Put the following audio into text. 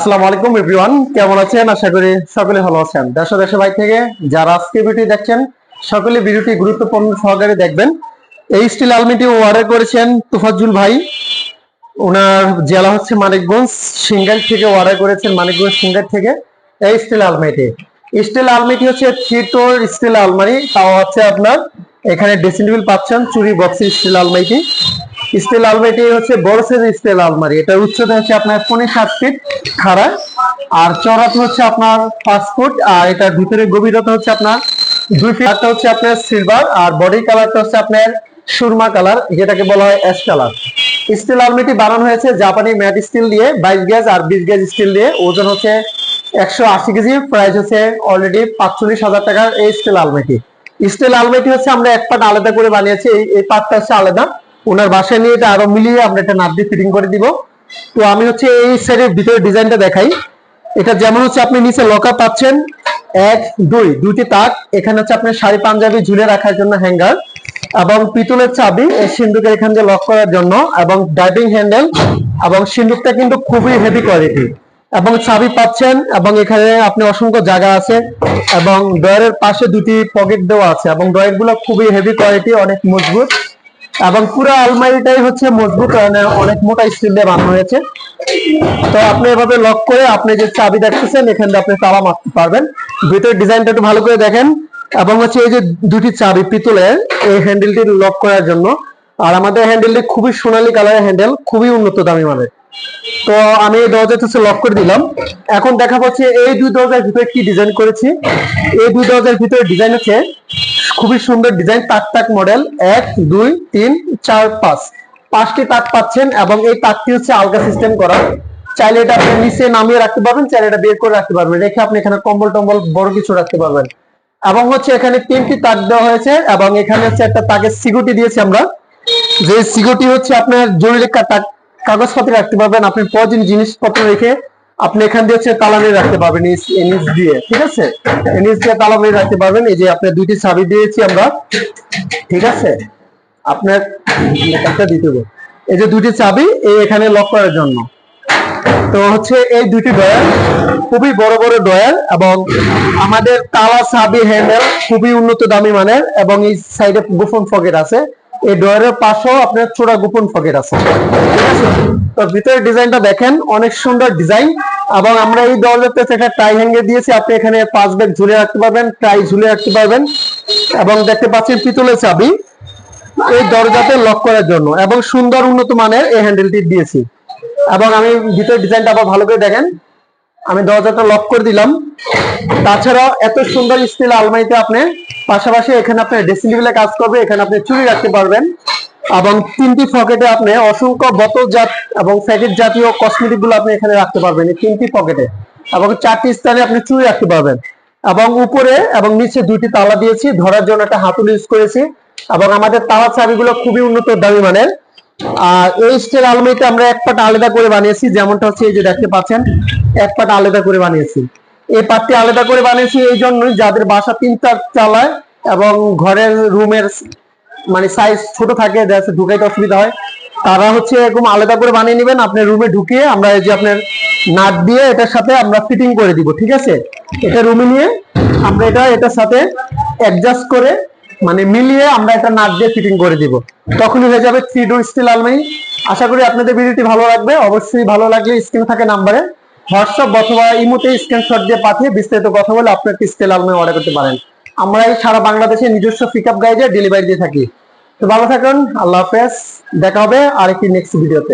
আসসালামু আলাইকুম এভরিওয়ান কেমন আছেন? আশা করি সকলে ভালো আছেন। দেশ দেশের বাইরে থেকে যারা আজকে ভিডিও দেখছেন, সকলে ভিডিওটি গুরুত্বপূর্ণ সহকারে দেখবেন। এই স্টিল আলমিটি অর্ডার করেছেন তুফাজ্জুল ভাই। ওনার জেলা হচ্ছে মানিকগঞ্জ, সিঙ্গাইল থেকে অর্ডার করেছেন মানিকগঞ্জ, সিঙ্গাইল থেকে এই স্টিল আলমারিটি স্টিল আলমারিটি হচ্ছে থ্রি স্টিল আলমারি। তাও হচ্ছে আপনার এখানে ড্রেসিং পাচ্ছেন, চুরি বক্সের স্টিল আলমারিটি স্টিল আলমারিটি হচ্ছে বড় সাইজের স্টিল আলমারি। এটার উচ্চতা হচ্ছে আপনার পনেরো সাত ফিট খাড়া। আর চড়াতে হচ্ছে আপনার পাঁচ ফুট আর এটার ভিতরে গভীরতা হচ্ছে আপনার দুই ফিট একটা হচ্ছে আপনার সিলভার আর বডি কালারটা হচ্ছে আপনার সুরমা কালার যেটাকে বলা হয় অ্যাশ কালার স্টিল আলমারিটি বানানো হয়েছে জাপানি ম্যাট স্টিল দিয়ে, বাইশ গেজ আর বিশ গেজ স্টিল দিয়ে। ওজন হচ্ছে একশো আশি কেজি। প্রাইস হচ্ছে অলরেডি পাঁচচল্লিশ হাজার টাকার এই স্টিল আলমারিটি। স্টিল আলমারিটি হচ্ছে আমরা এক পাট আলাদা করে বানিয়েছি। এই পাটটা হচ্ছে আলাদা। ওনার বাসায় নিয়ে এটা আরও মিলিয়ে আমরা এটা নাট দিয়ে ফিটিং করে দিব। তো আমি হচ্ছে এই সেটের ভিতরে ডিজাইনটা দেখাই। এটা যেমন হচ্ছে আপনি নিচে লকার পাচ্ছেন, এক, দুই, দুইটি তাক। এখানে হচ্ছে আপনার শাড়ি পাঞ্জাবি ঝুলে রাখার জন্য হ্যাঙ্গার এবং পিতলের চাবি এই সিন্ধুকের এখান দিয়ে লক করার জন্য এবং ডাইভিং হ্যান্ডেল এবং সিন্দুকটা কিন্তু খুবই হেভি কোয়ালিটি এবং চাবি পাচ্ছেন এবং এখানে আপনি অসংখ্য জায়গা আছে এবং ড্রয়ারের পাশে দুটি পকেট দেওয়া আছে এবং ড্রয়ারগুলো খুবই হেভি কোয়ালিটি অনেক মজবুত। এবং পুরো আলমারিটাই হচ্ছে মজবুত মানে অনেক মোটা স্টিল দিয়ে বানানো হয়েছে। তো আপনি এভাবে লক করে আপনি যে চাবি দেখতেছেন, এখান আপনি তালা মারতে পারবেন। ভিতরে ডিজাইনটা একটু ভালো করে দেখেন। এবং হচ্ছে এই যে দুটি চাবি পিতলের এই হ্যান্ডেলটি লক করার জন্য। আর আমাদের হ্যান্ডেলটি খুবই সোনালী কালারের হ্যান্ডেল খুবই উন্নত দামি মানের। তো আমি এই দরজাটা হচ্ছে লক করে দিলাম। এখন দেখা পাচ্ছে এই দুই দরজার ভিতরে কি ডিজাইন করেছি। এই দুই দরজার ভিতরে ডিজাইন হচ্ছে খুবই সুন্দর ডিজাইন তাক তাক মডেল এক, দুই, তিন, চার, পাঁচ। পাঁচটি তাক পাচ্ছেন এবং এই তাকটি হচ্ছে আলগা সিস্টেম করা। চাইলে এটা আপনি নিচে নামিয়ে রাখতে পারবেন, চাইলে এটা বের করে রাখতে পারবেন। রেখে আপনি এখানে কম্বল টম্বল বড় কিছু রাখতে পারবেন। এবং হচ্ছে এখানে তিনটি তাক দেওয়া হয়েছে এবং এখানে হচ্ছে একটা তাকের সিকিউরিটি দিয়েছি আমরা। যে সিকিউরিটি হচ্ছে আপনার জরুরি কাগজপত্র রাখতে পারবেন। আপনি প্রয়োজনীয় জিনিসপত্র রেখে আপনি এখান দিয়ে হচ্ছে তালা রাখতে পারবেন এই দিয়ে, ঠিক আছে? এনএস দিয়ে তালা রাখতে পারবেন। এই যে আপনার দুইটি চাবি দিয়েছি আমরা, ঠিক আছে? আপনার একটা দিতে এই যে দুটি চাবি, এই এখানে লক করার জন্য। তো হচ্ছে এই দুটি ডয়ার খুবই বড় বড় ডয়ার এবং আমাদের তালা, চাবি, হ্যান্ডেল খুবই উন্নত দামি মানের এবং এই সাইডে গোপন পকেট আছে। এই ডয়ারের পাশেও আপনার ছোড়া গোপন পকেট আছে। ঠিক আছে? তো ভিতরের ডিজাইনটা দেখেন, অনেক সুন্দর ডিজাইন। এবং আমরা এই দরজাতে একটা টাই হ্যাঙ্গে দিয়েছি। আপনি এখানে পাঁচ ব্যাগ ঝুলে রাখতে পারবেন টাই ঝুলে রাখতে পারবেন। এবং দেখতে পাচ্ছেন পিতলের চাবি। এই দরজাতে লক করার জন্য। এবং সুন্দর উন্নত মানের এই হ্যান্ডেলটি দিয়েছি। এবং আমি ভিতরের ডিজাইনটা আবার ভালো করে দেখেন। আমি দরজাটা লক করে দিলাম। তাছাড়া এত সুন্দর স্টিল আলমারিতে আপনি, পাশাপাশি এখানে আপনার ড্রেসিং টেবিলে কাজ করবে, এখানে আপনি চুরি রাখতে পারবেন। এবং তিনটি পকেটে আপনি অসংখ্য বোতল জাত এবং প্যাকেট জাতীয় কসমেটিকগুলো আপনি এখানে রাখতে পারবেন, এই তিনটি পকেটে। এবং চারটি স্থানে আপনি চুরি রাখতে পারবেন। এবং উপরে এবং নিচে দুইটি তালা দিয়েছি, ধরার জন্য একটা হাতুল ইউজ করেছি। এবং আমাদের তালা চাবিগুলো খুবই উন্নত দামি মানের। আর এই স্টিল আলমারিতে আমরা এক পাট আলাদা করে বানিয়েছি, যেমনটা হচ্ছে এই যে দেখতে পাচ্ছেন, এক পাট আলাদা করে বানিয়েছি। এই পাটটি আলাদা করে বানিয়েছি এই জন্যই যাদের বাসা তিন চার চালায় এবং ঘরের রুমের মানে সাইজ ছোট থাকে, যাতে ঢুকাইতে অসুবিধা হয়। তারা হচ্ছে এরকম আলাদা করে বানিয়ে নেবেন, আপনার রুমে ঢুকিয়ে আমরা এই যে আপনার নাট দিয়ে এটার সাথে আমরা ফিটিং করে দিব, ঠিক আছে? এটা রুমে নিয়ে আমরা এটা, এটার সাথে অ্যাডজাস্ট করে মানে মিলিয়ে আমরা একটা নাট দিয়ে ফিটিং করে দিব। তখনই হয়ে যাবে থ্রি ডোর স্টিল আলমারি আশা করি আপনাদের ভিডিওটি ভালো লাগবে। অবশ্যই ভালো লাগলে স্ক্রিন থাকে নাম্বারে হোয়াটসঅ্যাপ অথবা ইমোতে স্ক্রিনশট দিয়ে পাঠিয়ে বিস্তারিত কথা বলে আপনার স্টিল আলমারি অর্ডার করতে পারেন। আমরা সারা বাংলাদেশে নিজস্ব পিক আপ গাইডে ডেলিভারি দিয়ে থাকি। তো ভালো থাকুন, আল্লাহ হাফেজ, দেখা হবে আরেকটি নেক্সট ভিডিওতে